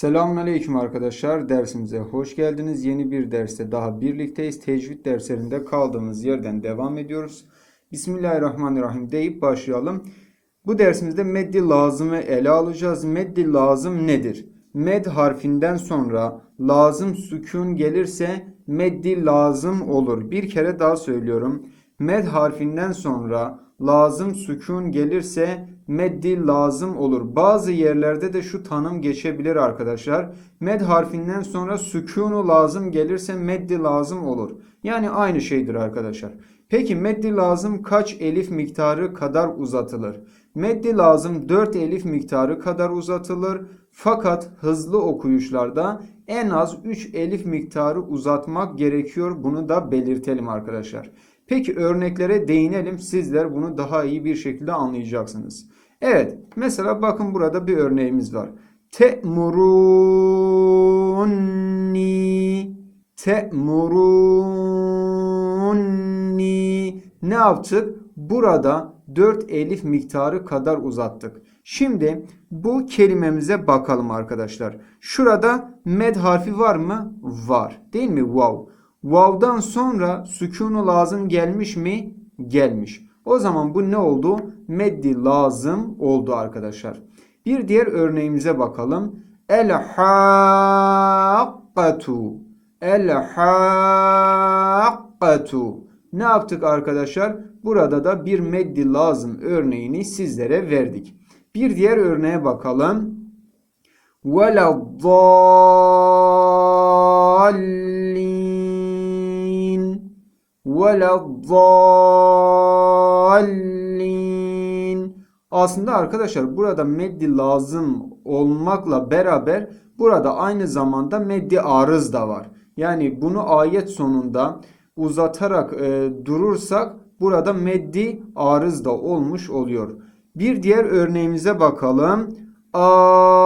Selamünaleyküm arkadaşlar. Dersimize hoş geldiniz. Yeni bir derste daha birlikteyiz. Tecvid derslerinde kaldığımız yerden devam ediyoruz. Bismillahirrahmanirrahim deyip başlayalım. Bu dersimizde meddi lazımı ele alacağız. Meddi lazım nedir? Med harfinden sonra lazım sükun gelirse meddi lazım olur. Bir kere daha söylüyorum. Med harfinden sonra lazım sükun gelirse meddi lazım olur. Bazı yerlerde de şu tanım geçebilir arkadaşlar. Med harfinden sonra sükunu lazım gelirse meddi lazım olur. Yani aynı şeydir arkadaşlar. Peki meddi lazım kaç elif miktarı kadar uzatılır? Meddi lazım 4 elif miktarı kadar uzatılır. Fakat hızlı okuyuşlarda en az 3 elif miktarı uzatmak gerekiyor. Bunu da belirtelim arkadaşlar. Peki örneklere değinelim. Sizler bunu daha iyi bir şekilde anlayacaksınız. Evet. Mesela bakın burada bir örneğimiz var. Te'murunni Te'murunni Ne yaptık? Burada 4 elif miktarı kadar uzattık. Şimdi bu kelimemize bakalım arkadaşlar. Şurada med harfi var mı? Var. Değil mi? Wow. Vav'dan sonra sükunu lazım gelmiş mi? Gelmiş. O zaman bu ne oldu? Meddi lazım oldu arkadaşlar. Bir diğer örneğimize bakalım. El haqqatu. El haqqatu. Ne yaptık arkadaşlar? Burada da bir meddi lazım örneğini sizlere verdik. Bir diğer örneğe bakalım. وَلَضَّالِّينَ وَلَضَّالِّينَ Aslında arkadaşlar burada meddi lazım olmakla beraber burada aynı zamanda meddi arız da var. Yani bunu ayet sonunda uzatarak e, durursak burada meddi arız da olmuş oluyor. Bir diğer örneğimize bakalım. Al-ane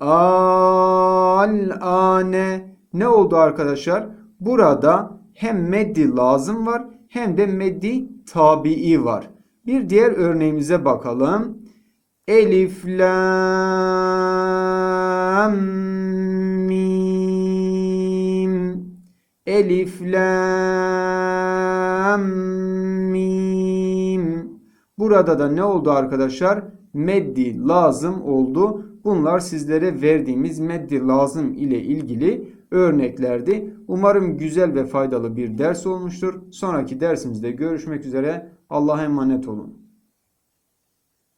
Al-ane ne oldu arkadaşlar? Burada hem meddi lazım var hem de meddi tabii var. Bir diğer örneğimize bakalım. Elif lam mim Elif lam mim Burada da ne oldu arkadaşlar? Meddi lazım oldu. Bunlar sizlere verdiğimiz meddi lazım ile ilgili örneklerdi. Umarım güzel ve faydalı bir ders olmuştur. Sonraki dersimizde görüşmek üzere. Allah'a emanet olun.